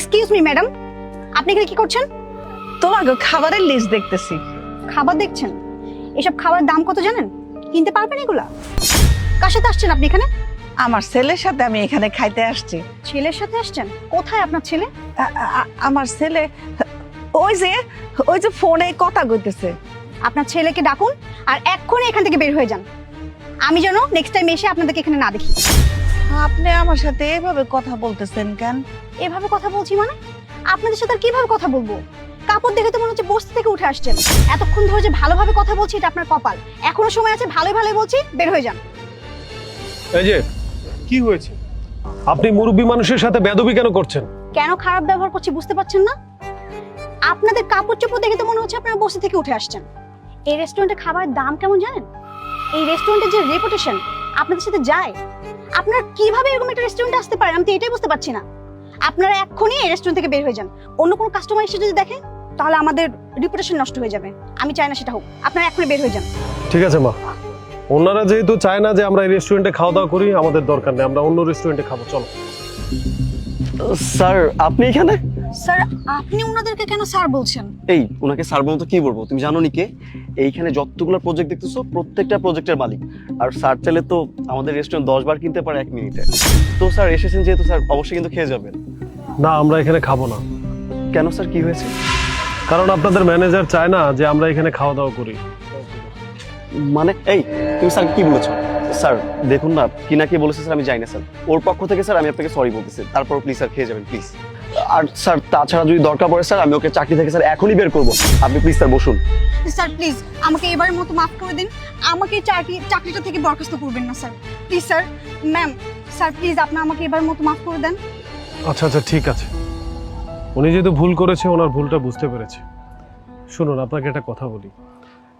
Excuse me madam আপনি এখানে কি করছেন? তোমার খাবারের লিস্ট দেখতেছি। খাবার দেখছেন? এসব খাবারের দাম কত জানেন? কিনতে পারবেন এগুলা? কার সাথে আসছেন আপনি এখানে? আমার ছেলের সাথে আমি এখানে খাইতে আসছি। ছেলের সাথে আসছেন? কোথায় আপনার ছেলে? আমার ছেলে ওই যে ওই যে ফোনে কথা কইতেছে। আপনার ছেলেকে ডাকুন আর এক্ষুনি এখান থেকে বের হয়ে যান। আমি যেন নেক্সট টাইম এসে আপনাদেরকে এখানে না দেখি। আপনি আমার সাথে এভাবে কথা বলতেছেন কেন? এভাবে কথা বলছি মানে? আপনাদের সাথে আর কীভাবে কথা বলব? কাপড় দেখে তো মনে হচ্ছে বস্তি থেকে উঠে আসছেন। এতক্ষণ ধরে যে ভালোভাবে কথা বলছি এটা আপনার কপাল। এখনও সময় আছে ভালোই ভালোই বলছি বের হয়ে যান। এই যে কি হয়েছে? আপনি মুরব্বী মানুষের সাথে বেদবি কেন করছেন? কেন খারাপ ব্যবহার করছি বুঝতে পারছেন না? আপনাদের কাপড় চোপড় দেখে তো মনে হচ্ছে আপনারা বস্তি থেকে উঠে আসছেন। এই রেস্টুরেন্টে খাবারের দাম কেমন জানেন? এই রেস্টুরেন্টের যে রেপুটেশন আপনাদের সাথে যায়। আপনারা কীভাবে এরকম একটা রেস্টুরেন্টে আসতে পারেন? আমি তো এটাই বুঝতে পারছি না। আপনারা এক্ষুনি এই রেস্টুরেন্ট থেকে বের হয়ে যান। অন্য কোনো কাস্টমার এসে যদি দেখে তাহলে আমাদের রিপুটেশন নষ্ট হয়ে যাবে। আমি চাই না সেটা হোক। আপনারা এক্ষুনি বের হয়ে যান। ঠিক আছে মা। ওনারা যেহেতু চায় না যে আমরা এই রেস্টুরেন্টে খাওয়া দাওয়া করি আমাদের দরকার নেই। আমরা অন্য রেস্টুরেন্টে খাব। চলো। স্যার আপনি এখানে? স্যার আপনি ওনাদেরকে কেন স্যার বলছেন? এই ওনাকে স্যার বলতো কি বলব? তুমি জানো নি কে? এইখানে যতগুলো প্রজেক্ট দেখতেছো প্রত্যেকটা প্রজেক্টের মালিক। আর স্যার চাইলে তো আমাদের রেস্টুরেন্ট দশ বার কিনতে পারে এক মিনিটে। তো স্যার এসেছেন যেহেতু স্যার অবশ্যই কিন্তু খেয়ে যাবেন। না আমরা এখানে খাব না। কেন স্যার কি হয়েছে? কারণ আপনাদের ম্যানেজার চায় না যে আমরা এখানে খাওয়া দাওয়া করি। মানে এই তুমি স্যার কি বলেছ? স্যার দেখুন না কি না কি বলেছে স্যার আমি জানি না স্যার। ওর পক্ষ থেকে স্যার আমি আপনাকে সরি বলতেছি। তারপর প্লিজ স্যার খেয়ে যাবেন প্লিজ আর স্যার তাছাড়া যদি দরকার পড়ে স্যার আমি ওকে চাকরি থেকে স্যার এখনই বের করব। আপনি প্লিজ স্যার বসুন। স্যার প্লিজ আমাকে এবারের মতো মাফ করে দিন। আমাকে চাকরি চাকরিটা থেকে বরখাস্ত করবেন না sir. Please sir ma'am sir please আপনি আমাকে এবারের মতো মাফ করে দেন। আচ্ছা আচ্ছা ঠিক আছে। উনি যেহেতু ভুল করেছে ওনার ভুলটা বুঝতে পেরেছে। শুনুন আপনাকে একটা কথা বলি।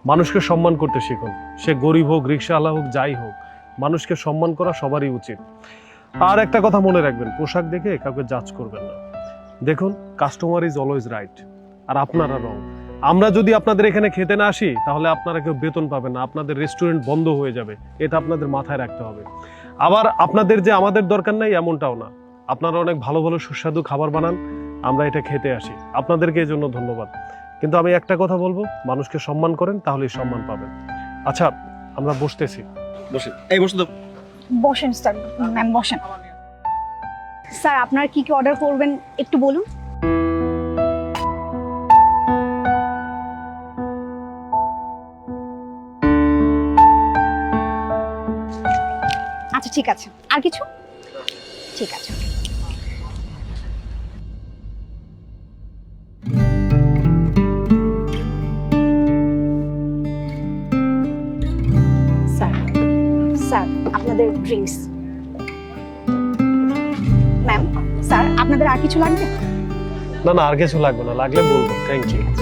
মানুষকে সম্মান করতে শিখুন। সে গরিব হোক রিক্সাওয়ালা হোক যাই হোক মানুষকে সম্মান করা সবারই উচিত। আর একটা কথা মনে রাখবেন পোশাক দেখে কাউকে জাজ করবেন না। দেখুন কাস্টমার ইজ অলওয়েজ রাইট আর আপনারা রং আমরা যদি আপনাদের এখানে খেতে না আসি তাহলে আপনারা কেউ বেতন পাবেন না আপনাদের রেস্টুরেন্ট বন্ধ হয়ে যাবে এটা আপনাদের মাথায় রাখতে হবে। আবার আপনাদের যে আমাদের দরকার নাই এমনটাও না। আপনারা অনেক ভালো ভালো সুস্বাদু খাবার বানান আমরা এটা খেতে আসি। আপনাদেরকে এই জন্য ধন্যবাদ। কিন্তু আমি একটা কথা বলব মানুষকে সম্মান করেন তাহলেই সম্মান পাবেন। আচ্ছা আমরা বসতেছি। বসে। এই বসে তো। বসেন স্যার। ম্যাম বসেন। স্যার, আপনার কি কি অর্ডার করবেন একটু বলুন? আচ্ছা ঠিক আছে। আর কিছু? ঠিক আছে। স্যার স্যার, আপনাদের ড্রিঙ্কস আপনাদের আর কিছু লাগবে? না না আর কিছু লাগবে না। লাগলে বলব। Thank you